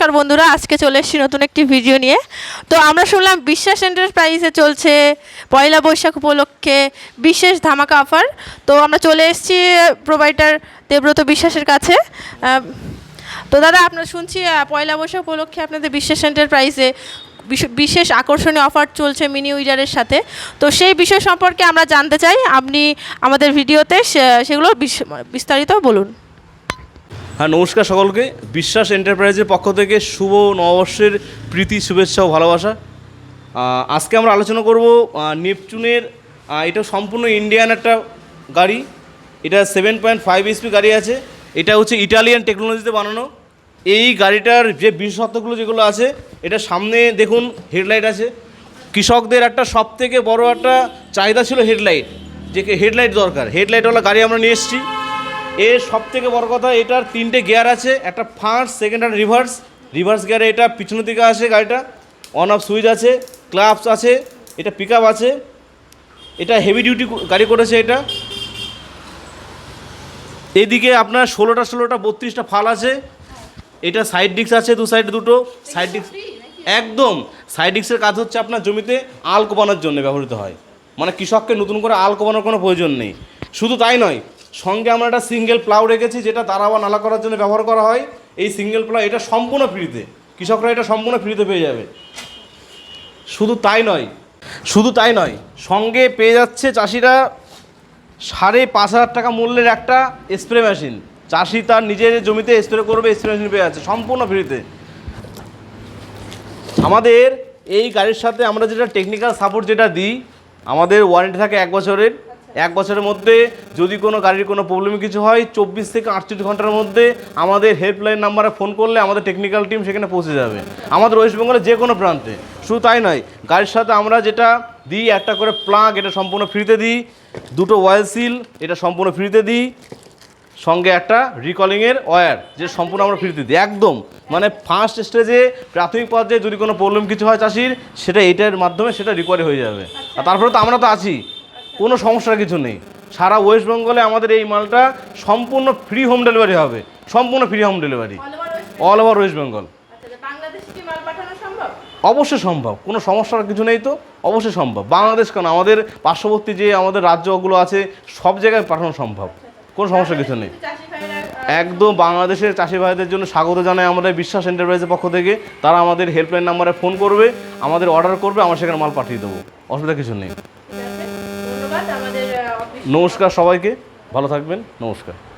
নমস্কার বন্ধুরা, আজকে চলে এসেছি নতুন একটি ভিডিও নিয়ে। তো আমরা শুনলাম বিশ্বাস এন্টারপ্রাইজে চলছে পয়লা বৈশাখ উপলক্ষে বিশেষ ধামাকা অফার তো আমরা চলে এসেছি প্রোভাইডার দেব্রত বিশ্বাসের কাছে। তো দাদা আপনার শুনছি পয়লা বৈশাখ উপলক্ষে আপনাদের বিশ্বাস এন্টারপ্রাইজে বিশ- বিশেষ আকর্ষণীয় অফার চলছে মিনি উইডারের সাথে। তো সেই বিষয় সম্পর্কে আমরা জানতে চাই। আপনি আমাদের ভিডিওতে সেগুলো বিস্তারিত বলুন। হ্যাঁ নমস্কার সকলকে। বিশ্বাস এন্টারপ্রাইজের পক্ষ থেকে শুভ নববর্ষের প্রীতি, শুভেচ্ছা ও ভালোবাসা। আজকে আমরা আলোচনা করব নেপচুনের এটা সম্পূর্ণ ইন্ডিয়ান একটা গাড়ি। এটা সেভেন পয়েন্ট ফাইভ এইচপি গাড়ি আছে। এটা হচ্ছে ইটালিয়ান টেকনোলজিতে বানানো। এই গাড়িটার যে বিশেষত্বগুলো যেগুলো আছে, এটা সামনে দেখুন, হেডলাইট আছে। কৃষকদের একটা সব থেকে বড় একটা চাহিদা ছিল হেডলাইট। যে হেডলাইট দরকার। হেডলাইটওয়ালা গাড়ি আমরা নিয়ে এসেছি। এর সব থেকে বড় কথা, এটার তিনটে গিয়ার আছে, একটা ফার্স্ট সেকেন্ড আর রিভার্স রিভার্স গিয়ারে এটা পিছনের দিকে আসে গাড়িটা অন অফ সুইচ আছে ক্লাবস আছে, এটা পিক আছে, এটা হেভি ডিউটি গাড়ি করেছে এটা। এদিকে আপনার ষোলোটা ষোলোটা, বত্রিশটা ফাল আছে, এটা সাইড ডিস্ক আছে, দু সাইডে দুটো সাইড ডিস্ক একদম সাইড ডিস্কের কাজ হচ্ছে আপনার জমিতে আল কোপানোর জন্য ব্যবহৃত হয়। মানে কৃষককে নতুন করে আল কোপানোর কোনো প্রয়োজন নেই। শুধু তাই নয় সঙ্গে আমরা একটা সিঙ্গেল প্লাউ রেখেছি, যেটা তারা বা নালা করার জন্য ব্যবহার করা হয়। এই সিঙ্গেল প্লাউ এটা সম্পূর্ণ ফ্রিতে কৃষকরা এটা সম্পূর্ণ ফ্রিতে পেয়ে যাবে। শুধু তাই নয়, শুধু তাই নয়, সঙ্গে পেয়ে যাচ্ছে চাষিরা সাড়ে পাঁচ হাজার টাকা মূল্যের একটা স্প্রে মেশিন চাষি তার নিজের জমিতে স্প্রে করবে স্প্রে মেশিন পেয়ে যাচ্ছে, সম্পূর্ণ ফ্রিতে আমাদের এই গাড়ির সাথে আমরা যেটা টেকনিক্যাল সাপোর্ট যেটা দিই, আমাদের ওয়ারেন্টি থাকে এক বছরের। এক বছরের মধ্যে যদি কোনো গাড়ির কোনো প্রবলেম কিছু হয়, চব্বিশ থেকে আটচল্লিশ ঘণ্টার মধ্যে আমাদের হেল্পলাইন নাম্বারে ফোন করলে আমাদের টেকনিক্যাল টিম সেখানে পৌঁছে যাবে। আমাদের ওয়েস্ট বেঙ্গলের যে কোনো প্রান্তে। শুধু তাই নয়, গাড়ির সাথে আমরা যেটা দিই, একটা করে প্লাগ এটা সম্পূর্ণ ফ্রিতে দিই, দুটো ওয়েল সিল এটা সম্পূর্ণ ফ্রিতে দিই, সঙ্গে একটা রিকলিংয়ের ওয়্যার যে সম্পূর্ণ আমরা ফ্রিতে দিই। একদম মানে ফার্স্ট স্টেজে প্রাথমিক পর্যায়ে যদি কোনো প্রবলেম কিছু হয় চাষির, সেটা এইটার মাধ্যমে সেটা রিকভারি হয়ে যাবে। আর তারপরে তো আমরা তো আছি। কোনো সমস্যার কিছু নেই। সারা ওয়েস্ট বেঙ্গলে আমাদের এই মালটা সম্পূর্ণ ফ্রি হোম ডেলিভারি হবে। সম্পূর্ণ free home delivery all over West Bengal অবশ্যই সম্ভব। কোনো সমস্যার কিছু নেই তো? অবশ্যই সম্ভব। বাংলাদেশ কেন? আমাদের পার্শ্ববর্তী যে আমাদের রাজ্যগুলো আছে সব জায়গায় পাঠানো সম্ভব। কোনো সমস্যা কিছু নেই। একদম বাংলাদেশের চাষি ভাইদের জন্য স্বাগত জানাই আমাদের বিশ্বাস এন্টারপ্রাইজের পক্ষ থেকে। তারা আমাদের হেল্পলাইন নাম্বারে ফোন করবে আমাদের অর্ডার করবে আমরা সেখানে মাল পাঠিয়ে দেবো। অসুবিধা কিছু নেই। নমস্কার সবাইকে ভালো থাকবেন নমস্কার।